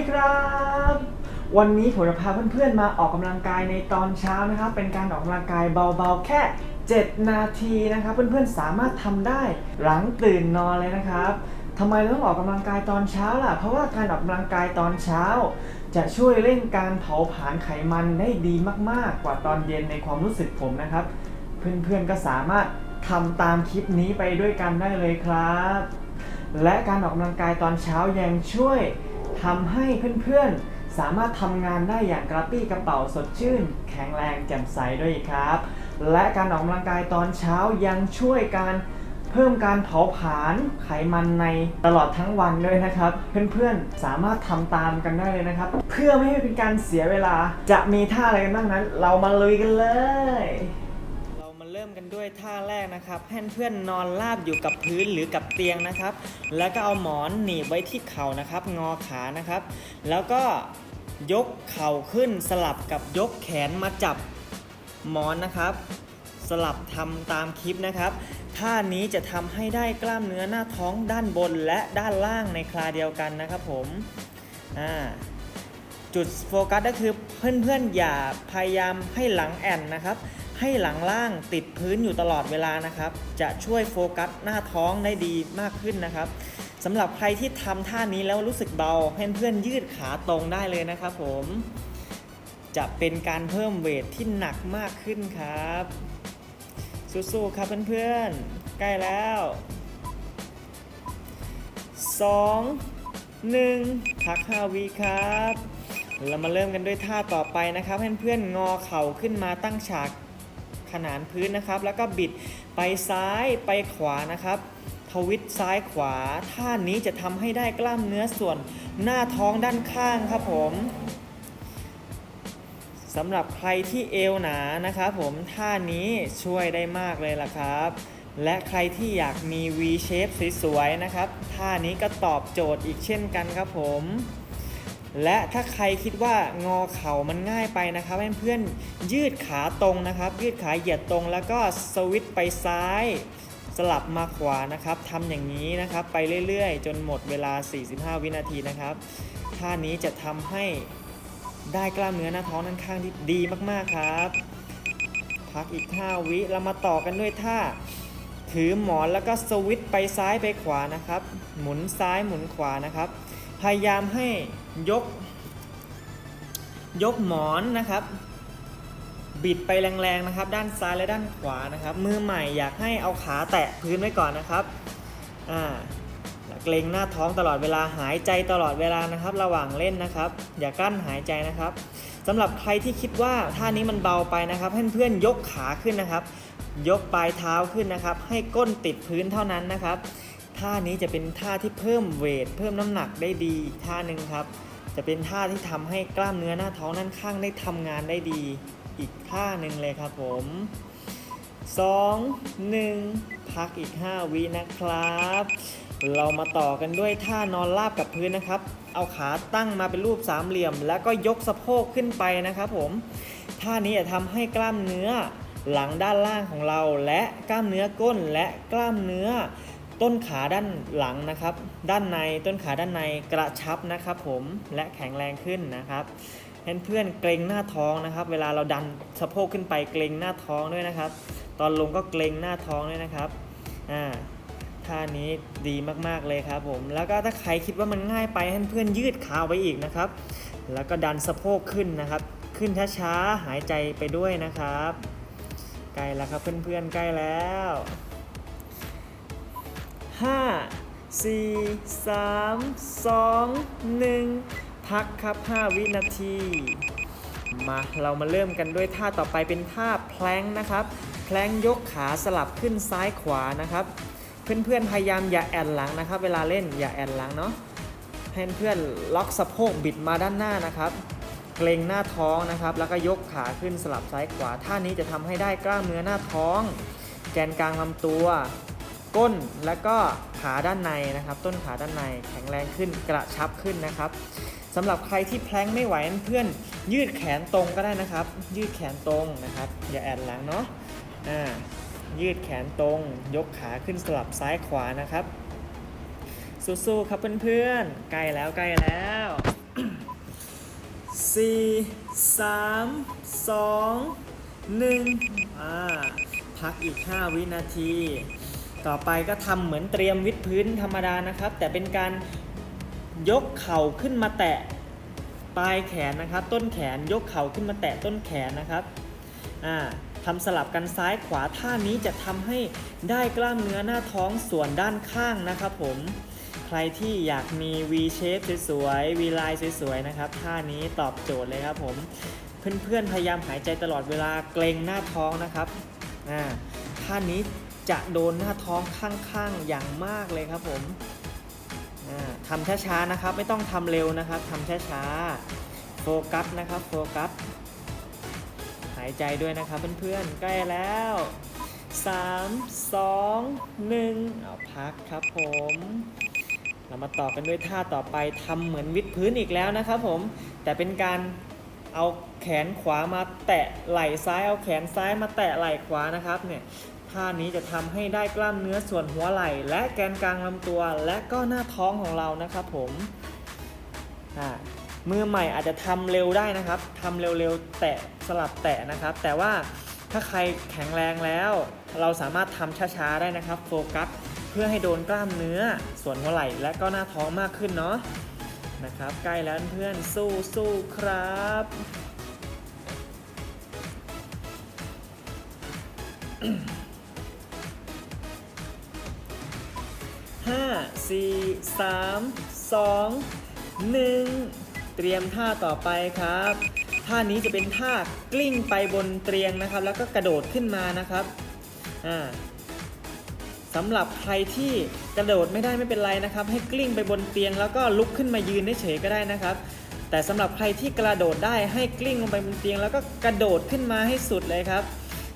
ดีครับ วันนี้ผมจะพาเพื่อนๆมาออกกำลังกายในตอนเช้านะครับ เป็นการออกกำลังกายเบาๆ แค่ 7 นาทีนะครับ เพื่อนๆสามารถทำได้หลังตื่นนอนเลยนะครับทำไมต้องออกกำลังกายตอนเช้าล่ะ เพราะว่าการออกกำลังกายตอนเช้า จะช่วยเร่งการเผาผลาญไขมันได้ดีมากๆ กว่าตอนเย็นในความรู้สึกผมนะครับ เพื่อนๆก็สามารถทำตามคลิปนี้ไปด้วยกันได้เลยครับ และการออกกำลังกายตอนเช้ายังช่วย ทำให้เพื่อนๆ สามารถทำงานได้อย่างกระปรี้กระเป๋าสดชื่น แข็งแรงแจ่มใสด้วยครับ และการออกกำลังกายตอนเช้ายังช่วยการเพิ่มการเผาผลาญไขมันในตลอดทั้งวันด้วยนะครับ เพื่อนๆ สามารถทำตามกันได้เลยนะครับ เพื่อไม่ให้เป็นการเสียเวลา จะมีท่าอะไรกันบ้างนั้น เรามาลุยกันเลย ด้วยท่าแรกนะครับให้เพื่อนนอนราบอยู่กับพื้นหรือกับเตียงนะครับ แล้วก็เอาหมอนหนีบไว้ที่เข่านะครับ งอขานะครับ แล้วก็ยกเข่าขึ้นสลับกับยกแขนมาจับหมอนนะครับ สลับทำตามคลิปนะครับท่านี้จะทำให้ได้กล้ามเนื้อหน้าท้องด้านบนและด้านล่างในคลาเดียวกันนะครับผมอ่าจุดโฟกัสก็คือเพื่อนๆอย่าพยายามให้หลังแอนนะครับ ให้หลังล่างติดพื้นอยู่ตลอดเวลานะครับ จะช่วยโฟกัสหน้าท้องได้ดีมากขึ้นนะครับสำหรับใครที่ทำท่านี้แล้วรู้สึกเบาเพื่อนๆยืดขาตรงได้เลยนะครับผมจะเป็นการเพิ่มเวทที่หนักมากขึ้นครับ สู้ๆครับเพื่อนๆ ใกล้แล้ว 2 1พัก5วิครับ เรามาเริ่มกันด้วยท่าต่อไปนะครับ เพื่อนๆ งอเข่าขึ้นมาตั้งฉาก ขนานพื้นนะครับ แล้วก็บิดไปซ้ายไปขวานะครับ ทวิตซ้ายขวา ท่านี้จะทำให้ได้กล้ามเนื้อส่วนหน้าท้องด้านข้างครับผมสำหรับใครที่เอวหนานะครับผมท่านี้ช่วยได้มากเลยล่ะครับ และใครที่อยากมี V shape สวยๆนะครับ ท่านี้ก็ตอบโจทย์อีกเช่นกันครับผม และถ้าใครคิดว่างอเข่ามันง่ายไปนะครับเพื่อนๆยืดขาตรงนะครับ ยืดขาเหยียดตรงแล้วก็สวิตไปซ้ายสลับมาขวานะครับทำอย่างนี้นะครับไปเรื่อยๆ จนหมดเวลา 45 วินาทีนะครับท่านี้จะทำให้ได้กล้ามเนื้อหน้าท้องด้านข้างที่ดีมากๆครับ พักอีก 5 วิเรามาต่อกันด้วยท่า ถือหมอนแล้วก็สวิตไปซ้ายไปขวานะครับ หมุนซ้ายหมุนขวานะครับ พยายามให้ยก ยกหมอนนะครับ บิดไปแรงๆนะครับ ด้านซ้ายและด้านขวานะครับ มือใหม่อยากให้เอาขาแตะพื้นไว้ก่อนนะครับอ่าเกรงหน้าท้องตลอดเวลาหายใจตลอดเวลานะครับ ระหว่างเล่นนะครับ อย่ากั้นหายใจนะครับสำหรับใครที่คิดว่าท่านี้มันเบาไปนะครับเพื่อนๆยกขาขึ้นนะครับ ยกปลายเท้าขึ้นนะครับ ให้ก้นติดพื้นเท่านั้นนะครับ ท่านี้จะเป็นท่าที่เพิ่มเวท เพิ่มน้ำหนักได้ดีอีกท่าหนึ่งครับ จะเป็นท่าที่ทำให้กล้ามเนื้อหน้าท้องด้านข้างได้ทำงานได้ดี อีกท่าหนึ่งเลยครับผม 2 1 พักอีก 5 วินะครับ เรามาต่อกันด้วยท่านอนราบกับพื้นนะครับ เอาขาตั้งมาเป็นรูปสามเหลี่ยม แล้วก็ยกสะโพกขึ้นไปนะครับผม ท่านี้จะทำให้กล้ามเนื้อ หลังด้านล่างของเราและกล้ามเนื้อก้นและกล้ามเนื้อต้นขาด้านหลังนะครับ ด้านในต้นขาด้านในกระชับนะครับ ผมและแข็งแรงขึ้นนะครับเพื่อนเกรงหน้าท้องนะครับ เวลาเราดันสะโพกขึ้นไปเกรงหน้าท้องด้วยนะครับ ตอนลงก็เกรงหน้าท้องด้วยนะครับอ่าท่านี้ดีมากๆเลยครับผม แล้วก็ถ้าใครคิดว่ามันง่ายไปให้เพื่อนยืดขาไว้อีกนะครับ แล้วก็ดันสะโพกขึ้นนะครับ ขึ้นช้าๆหายใจไปด้วยนะครับ ใกล้แล้วครับเพื่อนๆใกล้แล้ว5 4 3 2 1พักครับ 5 วินาที มาเรามาเริ่มกันด้วยท่าต่อไปเป็นท่าแพลงนะครับ แพลงยกขาสลับขึ้นซ้ายขวานะครับ เพื่อนๆพยายามอย่าแอนหลังนะครับ เวลาเล่นอย่าแอนหลังเนาะให้เพื่อนล็อกสะโพกบิดมาด้านหน้านะครับ กรงหน้าท้องนะครับ แล้วก็ยกขาขึ้นสลับซ้ายขวา ท่านี้จะทำให้ได้กล้ามเนื้อหน้าท้อง แกนกลางลำตัว ก้นแล้วก็ขาด้านในนะครับ ต้นขาด้านในแข็งแรงขึ้นกระชับขึ้นนะครับสำหรับใครที่แพลงไม่ไหวเพื่อนยืดแขนตรงก็ได้นะครับ ยืดแขนตรงนะครับ อย่าแอนหลังเนาะอ่ายืดแขนตรง ยกขาขึ้นสลับซ้ายขวานะครับ สู้ๆครับเพื่อนๆใกล้แล้วใกล้แล้ว สี่สามสองหนึ่งอ่าพักอีก 5 วินาที ต่อไปก็ทำเหมือนเตรียมวิดพื้นธรรมดานะครับ แต่เป็นการยกเข่าขึ้นมาแตะปลายแขนนะครับ ต้นแขนยกเข่าขึ้นมาแตะต้นแขนนะครับอ่าทำสลับกันซ้ายขวาท่านี้จะทำให้ได้กล้ามเนื้อหน้าท้องส่วนด้านข้างนะครับผม ใครที่อยากมี V shape สวยๆ V line สวยๆ นะครับท่านี้ตอบโจทย์เลยครับผมเพื่อนๆ พยายามหายใจตลอดเวลาเกรงหน้าท้องนะครับอ่าท่านี้จะโดนหน้าท้องข้างๆ อย่างมากเลยครับผมทำช้าๆนะครับ ไม่ต้องทำเร็วนะครับทำช้าๆโฟกัสนะครับโฟกัสหายใจด้วยนะครับเพื่อนๆใกล้แล้ว 3 2 1เอาพักครับผม เรามาต่อกันด้วยท่าต่อไปทำเหมือนวิดพื้นอีกแล้วนะครับผมแต่เป็นการเอาแขนขวามาแตะไหล่ซ้ายเอาแขนซ้ายมาแตะไหล่ขวานะครับเนี่ยท่านี้จะทำให้ได้กล้ามเนื้อส่วนหัวไหล่และแกนกลางลำตัว และก็หน้าท้องของเรานะครับผมมือใหม่อาจจะทำเร็วได้นะครับทำเร็วๆแตะสลับแตะนะครับ แต่ว่าถ้าใครแข็งแรงแล้ว เราสามารถทำช้าๆได้นะครับ โฟกัส เพื่อให้โดนกล้ามเนื้อ ส่วนหัวไหล่และก็หน้าท้องมากขึ้นเนาะนะครับใกล้แล้วเพื่อนสู้สู้ครับห้าสี่สามสองหนึ่งเตรียมท่าต่อไปครับ ท่านี้จะเป็นท่ากลิ้งไปบนเตียงนะครับ แล้วก็กระโดดขึ้นมานะครับอ่า สำหรับใครที่กระโดดไม่ได้ไม่เป็นไรนะครับ ให้กลิ้งไปบนเตียงแล้วก็ลุกขึ้นมายืนเฉยก็ได้นะครับ แต่สำหรับใครที่กระโดดได้ให้กลิ้งลงไปบนเตียง แล้วก็กระโดดขึ้นมาให้สุดเลยครับ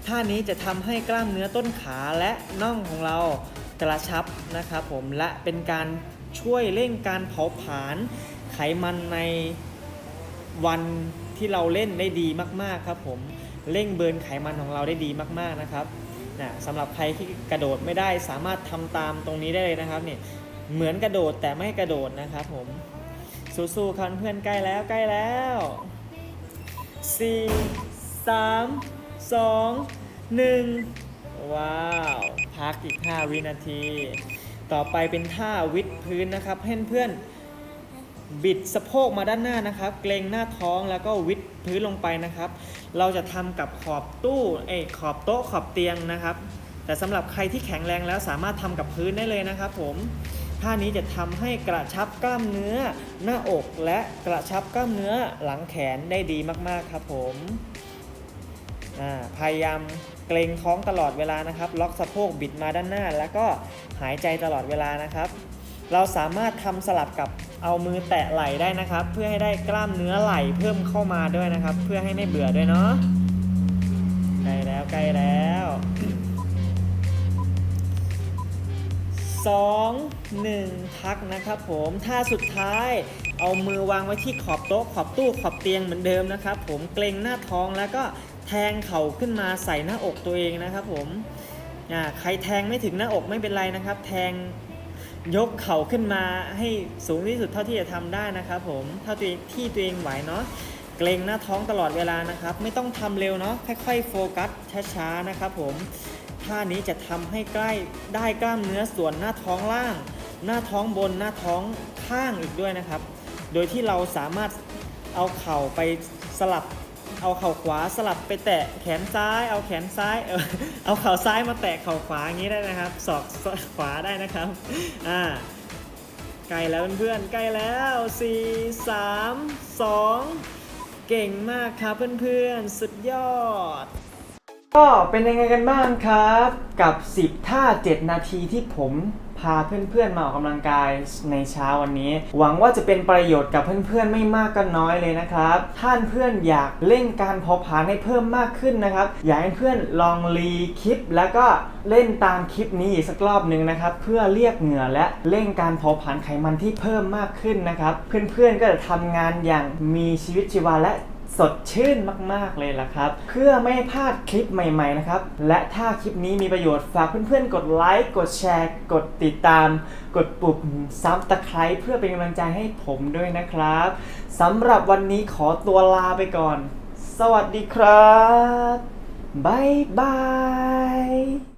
ท่านี้จะทำให้กล้ามเนื้อต้นขาและน่องของเรากระชับนะครับผมและเป็นการช่วยเร่งการเผาผลาญไขมันในวันที่เราเล่นได้ดีมาก ๆ ครับผม เร่งเบิร์นไขมันของเราได้ดีมาก ๆ นะครับ นะสำหรับใครที่กระโดดไม่ได้สามารถทำตามตรงนี้ได้เลยนะครับเนี่ยเหมือนกระโดดแต่ไม่กระโดดนะครับผมสู้ๆครับเพื่อนใกล้แล้วใกล้แล้ว4 3 2 1ว้าวพักอีก 5 วินาที ต่อไปเป็นท่าวิดพื้นนะครับเพื่อนๆ บิดสะโพกมาด้านหน้านะครับ เกรงหน้าท้องแล้วก็วิดพื้นลงไปนะครับ เราจะทำกับขอบตู้เอยขอบโต๊ะขอบเตียงนะครับ แต่สำหรับใครที่แข็งแรงแล้วสามารถทำกับพื้นได้เลยนะครับ ผมท่านี้จะทำให้กระชับกล้ามเนื้อ หน้าอกและกระชับกล้ามเนื้อหลังแขนได้ดีมากๆครับผมพยายามเกรงท้องตลอดเวลานะครับ ล็อกสะโพกบิดมาด้านหน้า แล้วก็หายใจตลอดเวลานะครับ เราสามารถทำสลับกับเอามือแตะไหล่ได้นะครับ เพื่อให้ได้กล้ามเนื้อไหล่เพิ่มเข้ามาด้วยนะครับ เพื่อให้ไม่เบื่อด้วยเนาะใกล้แล้วใกล้แล้วสองหนึ่งพักนะครับผมท่าสุดท้ายเอามือวางไว้ที่ขอบโต๊ะขอบตู้ขอบเตียงเหมือนเดิมนะครับผมเกรงหน้าท้องแล้วก็แทงเข่าขึ้นมาใส่หน้าอกตัวเองนะครับผมอ่าใครแทงไม่ถึงหน้าอกไม่เป็นไรนะครับ แทง ยกเข่าขึ้นมาให้สูงที่สุดเท่าที่จะทำได้นะครับผมเท่าที่ตัวเองไหวเนาะเกรงหน้าท้องตลอดเวลานะครับ ไม่ต้องทำเร็วเนาะค่อยๆ โฟกัสช้าๆนะครับผมท่านี้จะทำให้ใกล้ได้กล้ามเนื้อส่วนหน้าท้องล่าง หน้าท้องบนหน้าท้องข้างอีกด้วยนะครับ โดยที่เราสามารถเอาเข่าไปสลับ เอาเข่าขวาสลับไปแตะแขนซ้าย เอาแขนซ้ายเอาเข่าซ้ายมาแตะเข่าขวาอย่างนี้ได้นะครับศอกขวาได้นะครับอ่าใกล้แล้วเพื่อนๆใกล้แล้ว4 3 2 เก่งมากครับเพื่อนๆ สุดยอด ก็เป็นยังไงกันบ้างครับ กับ 10 ท่า 7 นาทีที่ผม พาเพื่อนๆมาออกกำลังกายในเช้าวันนี้ หวังว่าจะเป็นประโยชน์กับเพื่อนๆไม่มากก็น้อยเลยนะครับท่านเพื่อนอยากเล่นการเผาผลาญให้เพิ่มมากขึ้นนะครับ อยากให้เพื่อนลองรีคลิป แล้วก็เล่นตามคลิปนี้อีกสักรอบหนึ่งนะครับ เพื่อเรียกเหงื่อและเร่งการเผาผลาญไขมันที่เพิ่มมากขึ้นนะครับ เพื่อนๆก็จะทำงานอย่างมีชีวิตชีวาและ สดชื่นมากๆเลยล่ะครับ เพื่อไม่ให้พลาดคลิปใหม่ๆนะครับ และถ้าคลิปนี้มีประโยชน์ฝากเพื่อนๆ กดไลค์ กดแชร์ กดติดตาม กดปุ่มซับตะไคร้เพื่อเป็นกำลังใจให้ผมด้วยนะครับสำหรับวันนี้ขอตัวลาไปก่อน สวัสดีครับบ๊ายบาย